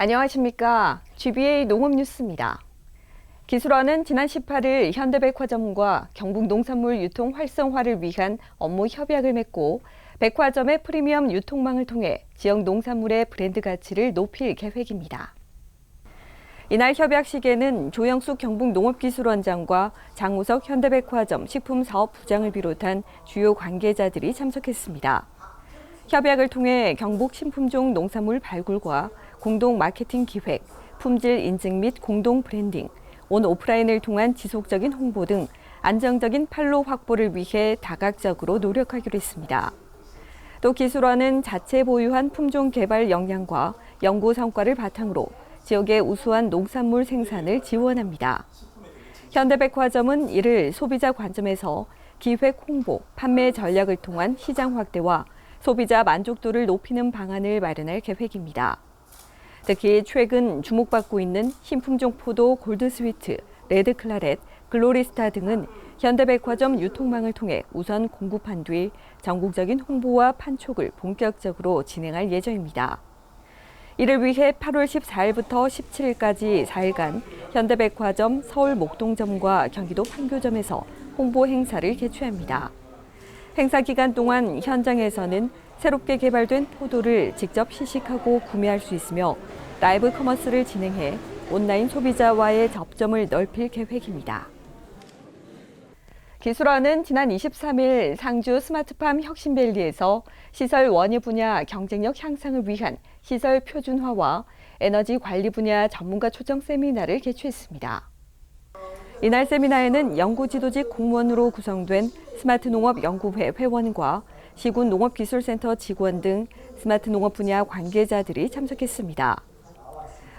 안녕하십니까. GBA 농업뉴스입니다. 기술원은 지난 18일 현대백화점과 경북농산물 유통 활성화를 위한 업무 협약을 맺고 백화점의 프리미엄 유통망을 통해 지역 농산물의 브랜드 가치를 높일 계획입니다. 이날 협약식에는 조영숙 경북농업기술원장과 장우석 현대백화점 식품사업부장을 비롯한 주요 관계자들이 참석했습니다. 협약을 통해 경북 신품종 농산물 발굴과 공동 마케팅 기획, 품질 인증 및 공동 브랜딩, 온 오프라인을 통한 지속적인 홍보 등 안정적인 판로 확보를 위해 다각적으로 노력하기로 했습니다. 또 기술원은 자체 보유한 품종 개발 역량과 연구 성과를 바탕으로 지역의 우수한 농산물 생산을 지원합니다. 현대백화점은 이를 소비자 관점에서 기획 홍보, 판매 전략을 통한 시장 확대와 소비자 만족도를 높이는 방안을 마련할 계획입니다. 특히 최근 주목받고 있는 신품종 포도 골드스위트, 레드클라렛, 글로리스타 등은 현대백화점 유통망을 통해 우선 공급한 뒤 전국적인 홍보와 판촉을 본격적으로 진행할 예정입니다. 이를 위해 8월 14일부터 17일까지 4일간 현대백화점 서울 목동점과 경기도 판교점에서 홍보 행사를 개최합니다. 행사 기간 동안 현장에서는 새롭게 개발된 포도를 직접 시식하고 구매할 수 있으며 라이브 커머스를 진행해 온라인 소비자와의 접점을 넓힐 계획입니다. 기술원은 지난 23일 상주 스마트팜 혁신밸리에서 시설 원예 분야 경쟁력 향상을 위한 시설 표준화와 에너지 관리 분야 전문가 초청 세미나를 개최했습니다. 이날 세미나에는 연구 지도직 공무원으로 구성된 스마트 농업 연구회 회원과 시군 농업기술센터 직원 등 스마트 농업 분야 관계자들이 참석했습니다.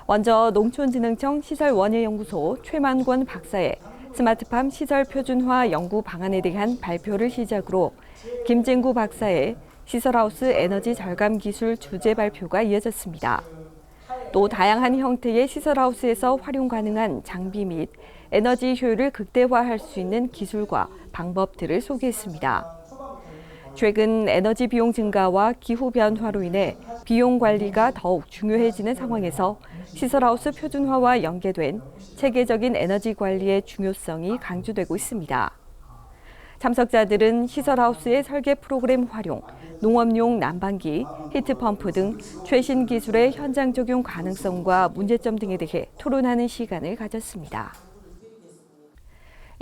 먼저 농촌진흥청 시설원예연구소 최만권 박사의 스마트팜 시설 표준화 연구 방안에 대한 발표를 시작으로 김진구 박사의 시설하우스 에너지 절감 기술 주제 발표가 이어졌습니다. 또 다양한 형태의 시설하우스에서 활용 가능한 장비 및 에너지 효율을 극대화할 수 있는 기술과 방법들을 소개했습니다. 최근 에너지 비용 증가와 기후 변화로 인해 비용 관리가 더욱 중요해지는 상황에서 시설하우스 표준화와 연계된 체계적인 에너지 관리의 중요성이 강조되고 있습니다. 참석자들은 시설하우스의 설계 프로그램 활용, 농업용 난방기, 히트펌프 등 최신 기술의 현장 적용 가능성과 문제점 등에 대해 토론하는 시간을 가졌습니다.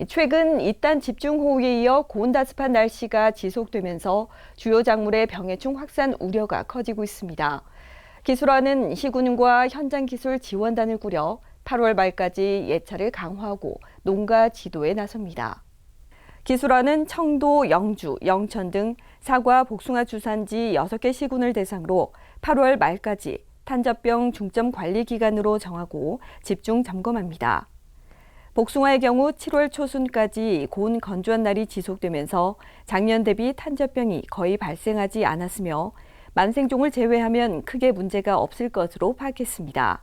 최근 이단 집중호우에 이어 고온다습한 날씨가 지속되면서 주요 작물의 병해충 확산 우려가 커지고 있습니다. 기술원은 시군과 현장 기술 지원단을 꾸려 8월 말까지 예찰을 강화하고 농가 지도에 나섭니다. 기술원은 청도, 영주, 영천 등 사과, 복숭아 주산지 6개 시군을 대상으로 8월 말까지 탄저병 중점 관리 기간으로 정하고 집중 점검합니다. 복숭아의 경우 7월 초순까지 고온 건조한 날이 지속되면서 작년 대비 탄저병이 거의 발생하지 않았으며 만생종을 제외하면 크게 문제가 없을 것으로 파악했습니다.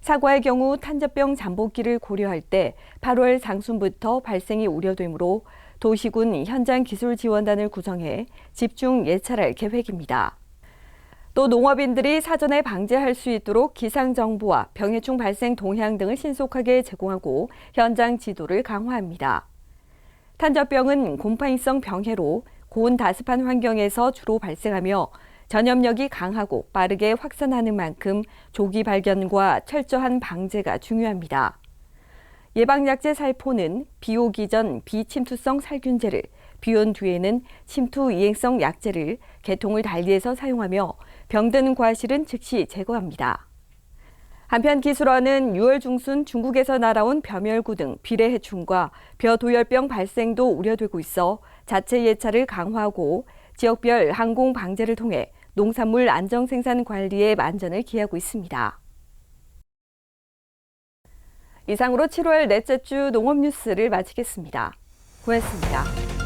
사과의 경우 탄저병 잠복기를 고려할 때 8월 상순부터 발생이 우려되므로 도시군 현장 기술 지원단을 구성해 집중 예찰할 계획입니다. 또 농업인들이 사전에 방지할 수 있도록 기상 정보와 병해충 발생 동향 등을 신속하게 제공하고 현장 지도를 강화합니다. 탄저병은 곰팡이성 병해로 고온 다습한 환경에서 주로 발생하며 전염력이 강하고 빠르게 확산하는 만큼 조기 발견과 철저한 방제가 중요합니다. 예방약제 살포는 비 오기 전 비침투성 살균제를 비온 뒤에는 침투 이행성 약제를 개통을 달리해서 사용하며 병든 과실은 즉시 제거합니다. 한편 기술원은 6월 중순 중국에서 날아온 벼멸구 등 비례 해충과 벼 도열병 발생도 우려되고 있어 자체 예찰을 강화하고 지역별 항공 방제를 통해 농산물 안정 생산 관리에 만전을 기하고 있습니다. 이상으로 7월 넷째 주 농업 뉴스를 마치겠습니다. 고맙습니다.